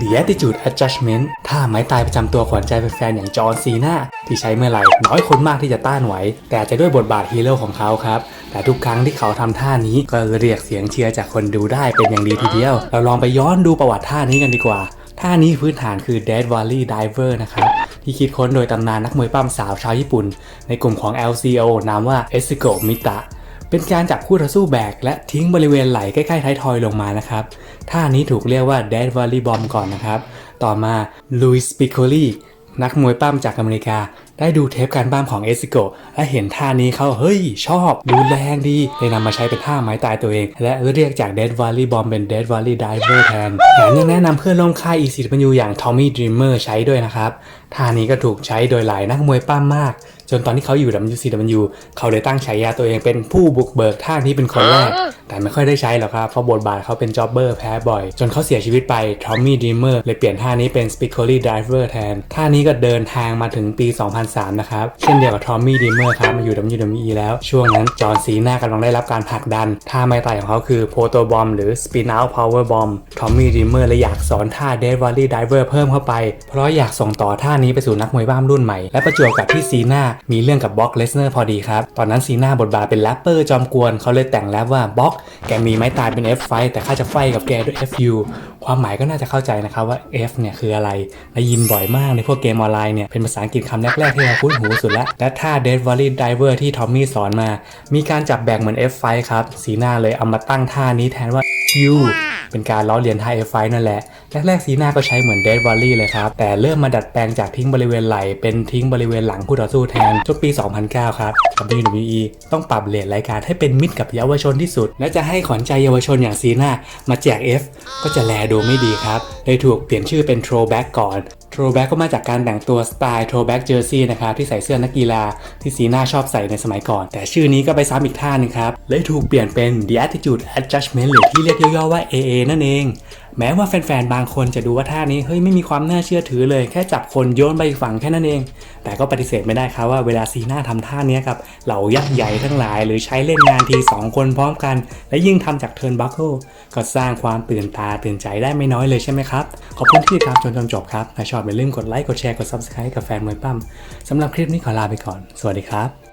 The Attitude Adjustment ท่าไม้ตายประจำตัวขวัญใจแฟนๆอย่างจอห์นซีนาที่ใช้เมื่อไหร่น้อยคนมากที่จะต้านไหว แต่จจะด้วยบทบาทฮีโร่ของเขาครับ แต่ทุกครั้งที่เขาทำท่านี้ก็เรียกเสียงเชียร์จากคนดูได้เป็นอย่างดีทีเดียว เราลองไปย้อนดูประวัติท่านี้กันดีกว่า ท่านี้พื้นฐานคือ Dead Valley Diver นะครับที่คิดค้นโดยตำนานนักมวยปั้มสาวชาวญี่ปุ่น ในกลุ่มของ LCO นามว่า e s i k o Mita เป็นการจับคู่ต่อสู้แบก และทิ้งบริเวณไหล่ใกล้ๆท้ายทอยลงมานะครับท่านี้ถูกเรียกว่า Dead Valley Bomb ก่อนนะครับ ต่อมา Louis Piccoli นักมวยปั้มจากอเมริกาได้ดูเทปการบ้ามของเอซิโกและเห็นท่านี้เขาเฮ้ย ชอบ ดูแรงดีเลยนำมาใช้เป็นท่าไม้ตายตัวเอง และเรียกจาก Dead Valley Bomb เป็น Dead Valley Diver แทนแถมยังแนะนำเพื่อนร่วมค่าย ECW อย่าง Tommy Dreamer ใช้ด้วยนะครับ ท่านี้ก็ถูกใช้โดยหลายนักมวยปั้มมาก จนตอนที่เขาอยู่ WCW เขาเลยตั้งฉายาตัวเองเป็นผู้บุกเบิกท่านี้เป็นคนแรก แต่ไม่ค่อยได้ใช้หรอกครับ เพราะบทบาทเขาเป็นจ็อบเบอร์แพ้บ่อย จนเขาเสียชีวิตไป Tommy Dreamer เลยเปลี่ยนท่านี้เป็น Spicoli Diver แทน ท่านี้ก็เดินทางมาถึงปี2003นะครับเช่นเดียวกับ Tommy Dreamer ครับมาอยู่ WWE แล้วช่วงนั้นจอห์นซีนากำลังได้รับการผลักดัน ท่าไม้ตายของเขาคือ Proto Bomb หรือ Spin Out Power Bomb Tommy Dreamer เลยอยากสอนท่า Dead Valley Diver เพิ่มเข้าไป เพราะอยากส่งต่อท่านี้ไปสู่นักมวยบ้ามรุ่นใหม่ และประจวบกับที่ซีน่ามีเรื่องกับบ็อกเลสเนอร์พอดีครับ ตอนนั้นซีน่าบทบาทเป็นแรปเปอร์จอมกวนเขาเลยแต่งแรปว่าบ็อกแกมีไม้ตายเป็น F ไฟแต่ข้าจะไฟกับแกด้วย FU ความหมายก็น่าจะเข้าใจนะครับว่า F เนี่ยคืออะไรและยินบ่อยมากในพวกเกมออนไลน์เนี่ยเป็นภาษาอังกฤษคำแรกที่เราคุ้นหูสุดแล้วและท่า Dead Valley Diver ที่ทอมมี่สอนมา มีการจับแบ่งเหมือน F ไฟครับซีน่าเลยเอามาตั้งท่านี้แทนว่า U เป็นการล้อเลียนท่า F5 นั่นแหละ แรกๆซีน่าก็ใช้เหมือน Dead Valley เลยครับ แต่เริ่มมาดัดแปลงจากทิ้งบริเวณไหล่เป็นทิ้งบริเวณหลังผู้ต่อสู้แทนจนปี 2009 ครับ WWE ต้องปรับเลทรายการให้เป็นมิตรกับเยาวชนที่สุด และจะให้ขวัญใจเยาวชนอย่างซีน่ามาแจก F ก็จะแลดูไม่ดีครับ เลยถูกเปลี่ยนชื่อเป็น Throwback ก่อน Throwback ก็มาจากการแต่งตัวสไตล์ Throwback Jersey นะครับที่ใส่เสื้อนักกีฬาที่ซีน่าชอบใส่ในสมัยก่อน แต่ชื่อนี้ก็ไปซ้ำอีกท่านึงครับเลยถูกเปลี่ยนเป็น The Attitude Adjustment หรือที่เรียกย่อๆว่า AA นั่นเอง แม้ว่าแฟนๆ บางคนจะดูว่าท่านี้เฮ้ยไม่มีความน่าเชื่อถือเลย แค่จับคนโยนไปอีกฝั่งแค่นั้นเอง แต่ก็ปฏิเสธไม่ได้ครับว่าเวลาซีน่าทำท่านี้ครับเหล่ายักษ์ใหญ่ทั้งหลาย หรือใช้เล่นงานที 2 คนพร้อมกัน และยิ่งทำจากเทิร์นบัคเกิลก็สร้างความตื่นตาตื่นใจได้ไม่น้อยเลยใช่ไหมครับ ขอบคุณที่ติดตามจนจนจบครับถ้าชอบอย่าลืมกดไลค์กดแชร์กด subscribe กับแฟนมวยปั้มสำหรับคลิปนี้ขอลาไปก่อน สวัสดีครับ